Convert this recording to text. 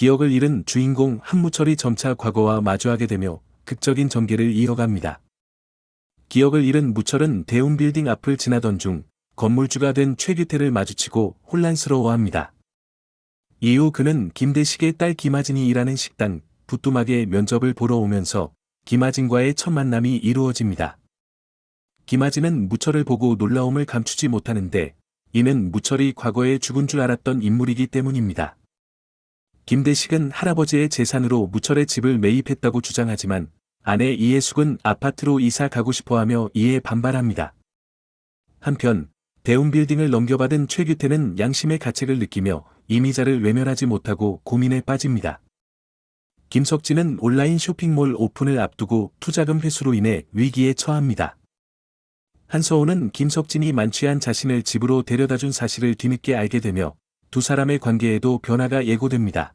기억을 잃은 주인공 한무철이 점차 과거와 마주하게 되며 극적인 전개를 이어갑니다. 기억을 잃은 무철은 대운 빌딩 앞을 지나던 중 건물주가 된 최규태를 마주치고 혼란스러워합니다. 이후 그는 김대식의 딸 김아진이 일하는 식당 부뚜막에 면접을 보러 오면서 김아진과의 첫 만남이 이루어집니다. 김아진은 무철을 보고 놀라움을 감추지 못하는데 이는 무철이 과거에 죽은 줄 알았던 인물이기 때문입니다. 김대식은 할아버지의 재산으로 무철의 집을 매입했다고 주장하지만 아내 이해숙은 아파트로 이사 가고 싶어하며 이에 반발합니다. 한편 대운 빌딩을 넘겨받은 최규태는 양심의 가책을 느끼며 이미자를 외면하지 못하고 고민에 빠집니다. 김석진은 온라인 쇼핑몰 오픈을 앞두고 투자금 회수로 인해 위기에 처합니다. 한서호는 김석진이 만취한 자신을 집으로 데려다준 사실을 뒤늦게 알게 되며 두 사람의 관계에도 변화가 예고됩니다.